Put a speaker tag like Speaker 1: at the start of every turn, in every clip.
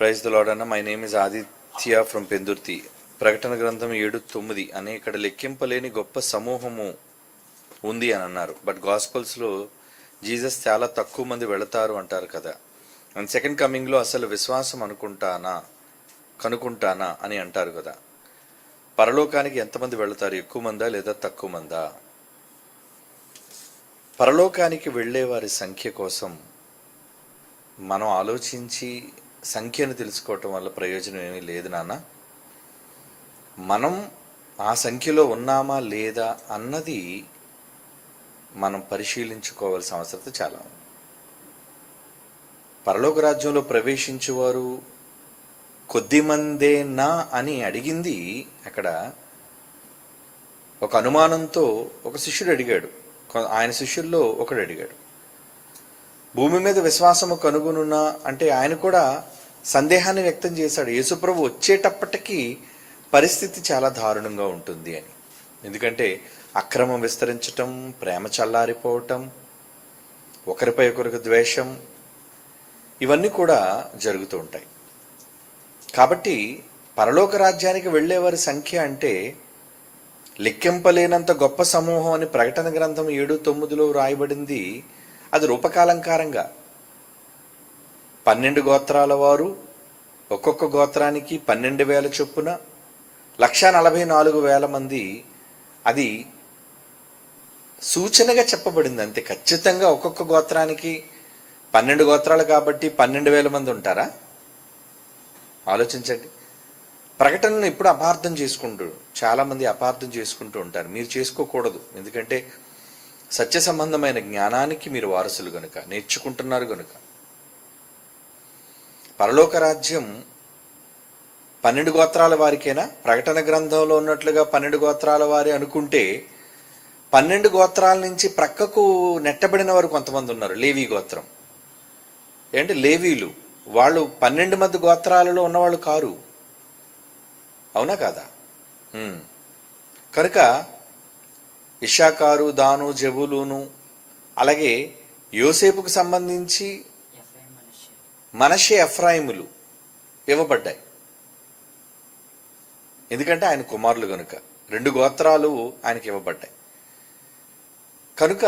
Speaker 1: Prize the my name is Aditya from Pendurthi. ప్రకటన గ్రంథం ఏడు తొమ్మిది. అనే ఇక్కడ లెక్కింపలేని గొప్ప సమూహము ఉంది అని అన్నారు. బట్ గాస్పల్స్లో జీసస్ చాలా తక్కువ మంది వెళతారు అంటారు కదా. అండ్ సెకండ్ కమింగ్లో అసలు విశ్వాసం అనుకుంటానా కనుకుంటానా అని అంటారు కదా. పరలోకానికి ఎంతమంది వెళతారు? ఎక్కువ మందా లేదా తక్కువ మందా? పరలోకానికి వెళ్ళే వారి సంఖ్య కోసం మనం ఆలోచించి సంఖ్యను తెలుసుకోవటం వల్ల ప్రయోజనం ఏమీ లేదు నాన్న. మనం ఆ సంఖ్యలో ఉన్నామా లేదా అన్నది మనం పరిశీలించుకోవాల్సిన అవసరం చాలా ఉంది. పరలోక రాజ్యంలో ప్రవేశించేవారు కొద్దిమందేనా అని అడిగింది అక్కడ ఒక అనుమానంతో ఒక శిష్యుడు అడిగాడు. ఆయన శిష్యుల్లో ఒకడు అడిగాడు. భూమి మీద విశ్వాసము కనుగొనున్నా అంటే ఆయన కూడా సందేహాన్ని వ్యక్తం చేశాడు. యేసుప్రభు వచ్చేటప్పటికీ పరిస్థితి చాలా దారుణంగా ఉంటుంది అని. ఎందుకంటే అక్రమం విస్తరించటం ప్రేమ చల్లారిపోవటం ఒకరిపై ఒకరికి ద్వేషం ఇవన్నీ కూడా జరుగుతూ ఉంటాయి. కాబట్టి పరలోక రాజ్యానికి వెళ్ళేవారి సంఖ్య అంటే లెక్కింపలేనంత గొప్ప సమూహం అని ప్రకటన గ్రంథం ఏడు తొమ్మిదిలో రాయబడింది. అది రూపకాలంకారంగా. పన్నెండు గోత్రాల వారు ఒక్కొక్క గోత్రానికి పన్నెండు వేల చొప్పున లక్ష నలభై నాలుగు వేల మంది. అది సూచనగా చెప్పబడింది అంతే. ఖచ్చితంగా ఒక్కొక్క గోత్రానికి పన్నెండు గోత్రాలు కాబట్టి పన్నెండు వేల మంది ఉంటారా? ఆలోచించండి. ప్రకటనను ఇప్పుడు అపార్థం చేసుకుంటూ చాలామంది అపార్థం చేసుకుంటూ ఉంటారు. మీరు చేసుకోకూడదు. ఎందుకంటే సత్య సంబంధమైన జ్ఞానానికి మీరు వారసులు గనుక నేర్చుకుంటున్నారు గనుక. పరలోక రాజ్యం పన్నెండు గోత్రాల వారికైనా? ప్రకటన గ్రంథంలో ఉన్నట్లుగా పన్నెండు గోత్రాల వారి అనుకుంటే పన్నెండు గోత్రాల నుంచి ప్రక్కకు నెట్టబడిన వారు కొంతమంది ఉన్నారు లేవీ గోత్రం. ఏంటి? లేవీలు. వాళ్ళు పన్నెండు మంది గోత్రాలలో ఉన్నవాళ్ళు కారు. అవునా కాదా? కనుక ఇషాకారు దాను జబులును అలాగే యోసేపుకు సంబంధించి
Speaker 2: మనిషి
Speaker 1: మనషే ఎఫ్రాయిములు ఇవ్వబడ్డాయి. ఎందుకంటే ఆయన కుమారులు కనుక రెండు గోత్రాలు ఆయనకి ఇవ్వబడ్డాయి. కనుక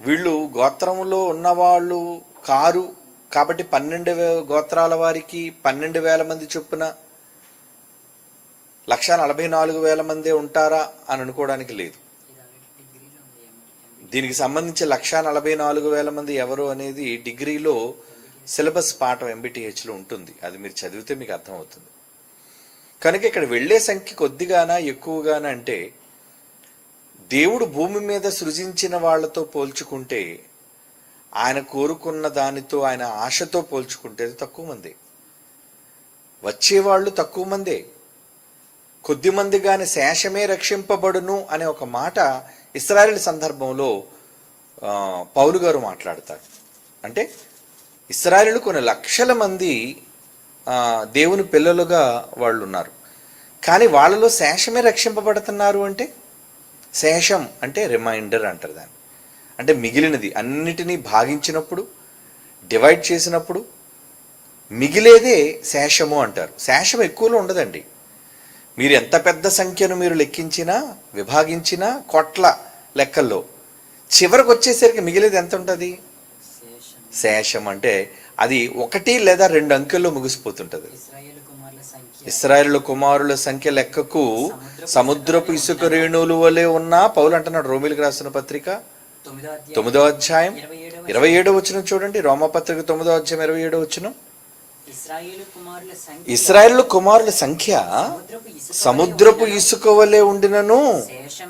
Speaker 1: వీళ్ళు గోత్రంలో ఉన్నవాళ్ళు కారు కాబట్టి పన్నెండు గోత్రాల వారికి పన్నెండు వేల మంది చొప్పున లక్ష నలభై నాలుగు వేల మందే ఉంటారా అని అనుకోవడానికి లేదు
Speaker 2: ఇది ఆల్రెడీ డిగ్రీలో ఉంది ఎంబీ
Speaker 1: దీనికి సంబంధించి లక్షా నలభై నాలుగు వేల మంది ఎవరు అనేది డిగ్రీలో సిలబస్ పాఠం ఎంబీటీహెచ్లో ఉంటుంది. అది మీరు చదివితే మీకు అర్థమవుతుంది. కనుక ఇక్కడ వెళ్ళే సంఖ్య కొద్దిగానా ఎక్కువగానా అంటే దేవుడు భూమి మీద సృజించిన వాళ్ళతో పోల్చుకుంటే ఆయన కోరుకున్న దానితో ఆయన ఆశతో పోల్చుకుంటే తక్కువ మంది. వచ్చేవాళ్ళు తక్కువ మందే. కొద్ది మంది శేషమే రక్షింపబడును అనే ఒక మాట ఇస్రాయల్ సందర్భంలో పౌలు గారు మాట్లాడతారు. అంటే ఇస్రాయలు కొన్ని లక్షల మంది దేవుని పిల్లలుగా వాళ్ళు ఉన్నారు కానీ వాళ్ళలో శేషమే రక్షింపబడుతున్నారు అంటే శేషం అంటే రిమైండర్ అంటారు దాన్ని. అంటే మిగిలినది అన్నిటినీ భాగించినప్పుడు డివైడ్ చేసినప్పుడు మిగిలేదే శేషము అంటారు. శేషం ఎక్కువలో ఉండదండి. మీరు ఎంత పెద్ద సంఖ్యను మీరు లెక్కించినా విభాగించినా కొట్ల లెక్కల్లో. చివరికి వచ్చేసరికి మిగిలేది ఎంత ఉంటుంది?
Speaker 2: శేషం
Speaker 1: అంటే అది ఒకటి లేదా రెండు అంకెల్లో ముగిసిపోతుంటది.
Speaker 2: ఇస్రాయేల్ కుమారుల సంఖ్య.
Speaker 1: లెక్కకు సముద్రపు ఇసుక రేణువుల వలె ఉన్న పౌలు అంటున్నాడు రోమిలకు రాసిన పత్రిక.
Speaker 2: తొమ్మిదో అధ్యాయం. ఇరవై
Speaker 1: ఏడో వచ్చిన చూడండి. రోమపత్రిక తొమ్మిదో అధ్యాయం ఇరవై ఏడో వచ్చిన
Speaker 2: ఇస్రాయేల్ కుమారుల సంఖ్య సముద్రపు ఇసుక
Speaker 1: వలె ఉండినను.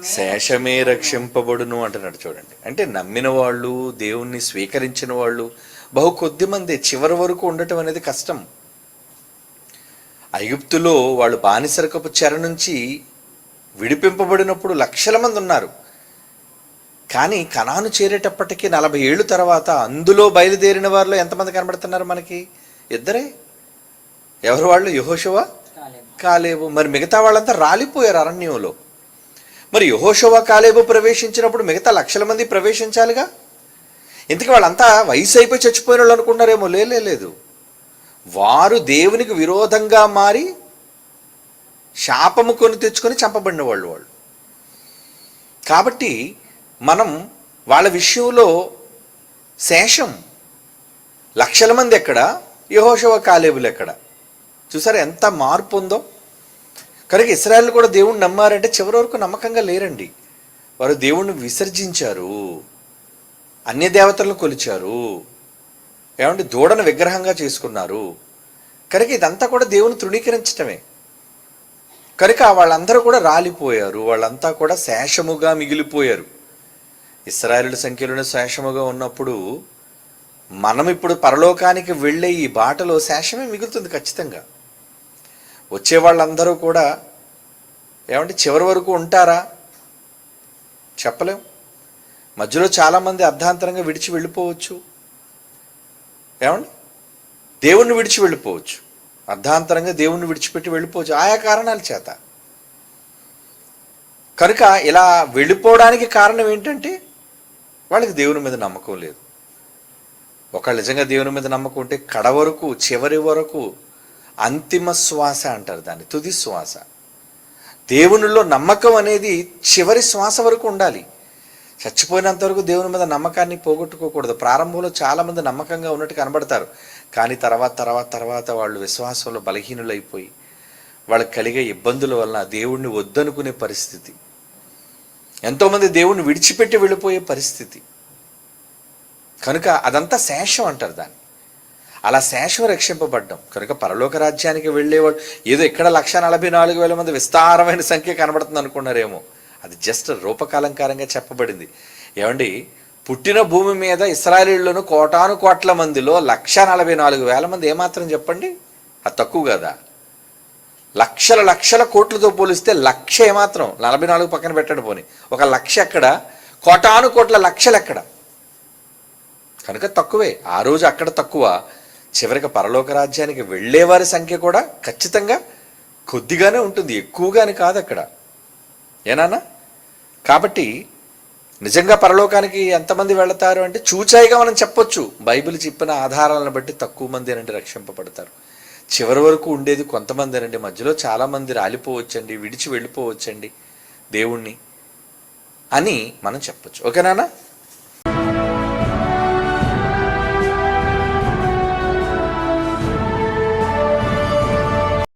Speaker 2: శేషమే
Speaker 1: రక్షింపబడును అంటున్నాడు చూడండి. అంటే నమ్మిన వాళ్ళు దేవుణ్ణి స్వీకరించిన వాళ్ళు బహు కొద్ది మంది చివరి వరకు ఉండటం అనేది కష్టం. ఐగుప్తులో వాళ్ళు బానిసరకపు చెర నుంచి విడిపింపబడినప్పుడు లక్షల మంది ఉన్నారు. కానీ కణాను చేరేటప్పటికి నలభై ఏళ్ళు తర్వాత అందులో బయలుదేరిన వారిలో ఎంతమంది కనబడుతున్నారు మనకి? ఇద్దరే? ఎవరు వాళ్ళు? యహోషువా?
Speaker 2: కాలేబు.
Speaker 1: మరి మిగతా వాళ్ళంతా రాలిపోయారు అరణ్యంలో. మరి యహోషువా కాలేబు ప్రవేశించినప్పుడు మిగతా లక్షల మంది ప్రవేశించాలిగా? ఇంతకీ వాళ్ళంతా వయసు అయిపోయి చచ్చిపోయిన వాళ్ళు అనుకున్నారేమో? లేదు. వారు దేవునికి విరోధంగా మారి శాపము కొని తెచ్చుకొని చంపబడిన వాళ్ళు వాళ్ళు. కాబట్టి మనం వాళ్ళ విషయంలో శేషం. లక్షల మంది ఎక్కడ? యహోషవ కాలేబులు ఎక్కడ? చూసారా ఎంత మార్పు ఉందో? కనుక ఇస్రాయల్ కూడా దేవుణ్ణి నమ్మారంటే చివరి వరకు నమ్మకంగా లేరండి. వారు దేవుణ్ణి విసర్జించారు. అన్య దేవతలను కొలిచారు. ఏమంటే దూడను విగ్రహంగా చేసుకున్నారు. కనుక ఇదంతా కూడా దేవుని తృణీకరించటమే. కనుక వాళ్ళందరూ కూడా రాలిపోయారు. వాళ్ళంతా కూడా శేషముగా మిగిలిపోయారు. ఇస్రాయేలుల సంఖ్యలోనే శేషముగా ఉన్నప్పుడు మనం ఇప్పుడు పరలోకానికి వెళ్ళే ఈ బాటలో శేషమే మిగులుతుంది ఖచ్చితంగా. వచ్చే వాళ్ళందరూ కూడా ఏమంటే చివరి వరకు ఉంటారా? చెప్పలేం. మధ్యలో చాలామంది అర్ధాంతరంగా విడిచి వెళ్ళిపోవచ్చు. ఏమండి? దేవుణ్ణి విడిచి వెళ్ళిపోవచ్చు. అర్ధాంతరంగా దేవుణ్ణి విడిచిపెట్టి వెళ్ళిపోవచ్చు. ఆయా కారణాల చేత. కనుక ఇలా వెళ్ళిపోవడానికి కారణం ఏంటంటే వాళ్ళకి దేవుని మీద నమ్మకం లేదు. ఒకళ్ళు నిజంగా దేవుని మీద నమ్మకం ఉంటే కడ వరకు చివరి వరకు అంతిమ శ్వాస అంటారు దాన్ని తుది శ్వాస. దేవునిలో నమ్మకం అనేది చివరి శ్వాస వరకు ఉండాలి. చచ్చిపోయినంత వరకు దేవుని మీద నమ్మకాన్ని పోగొట్టుకోకూడదు. ప్రారంభంలో చాలామంది నమ్మకంగా ఉన్నట్టు కనబడతారు. కానీ తర్వాత తర్వాత తర్వాత వాళ్ళు విశ్వాసంలో బలహీనులైపోయి వాళ్ళకి కలిగే ఇబ్బందుల వలన దేవుణ్ణి వద్దనుకునే పరిస్థితి. ఎంతోమంది దేవుణ్ణి విడిచిపెట్టి వెళ్ళిపోయే పరిస్థితి. కనుక అదంతా శేషం అంటారు దాన్ని. అలా శేషం రక్షింపబడ్డం. కనుక పరలోక రాజ్యానికి వెళ్ళేవాడు ఏదో ఇక్కడ లక్ష నలభై నాలుగు వేల మంది విస్తారమైన సంఖ్య కనబడుతుంది అనుకున్నారేమో. అది జస్ట్ రూపకాలంకారంగా చెప్పబడింది. ఏమండి? పుట్టిన భూమి మీద ఇస్రాయలీలను కోటాను కోట్ల మందిలో లక్ష నలభై నాలుగు వేల మంది ఏమాత్రం చెప్పండి? అది తక్కువ కదా? లక్షల లక్షల కోట్లతో పోలిస్తే లక్ష ఏమాత్రం నలభై నాలుగు పక్కన పెట్టండి పోని. ఒక లక్ష ఎక్కడ? కోటాను కోట్ల లక్షలు ఎక్కడ కనుక తక్కువే. ఆ రోజు అక్కడ తక్కువ. చివరికి పరలోక రాజ్యానికి వెళ్ళేవారి సంఖ్య కూడా ఖచ్చితంగా కొద్దిగానే ఉంటుంది. ఎక్కువగానే కాదు అక్కడ. ఏనానా కాబట్టి నిజంగా పరలోకానికి ఎంతమంది వెళతారు అంటే చూచాయిగా మనం చెప్పొచ్చు. బైబిల్ చెప్పిన ఆధారాలను బట్టి తక్కువ మంది అనండి రక్షింపబడతారు. చివరి వరకు ఉండేది కొంతమంది అనండి మధ్యలో చాలామంది రాలిపోవచ్చండి విడిచి వెళ్ళిపోవచ్చండి దేవుణ్ణి అని మనం చెప్పొచ్చు. ఓకేనా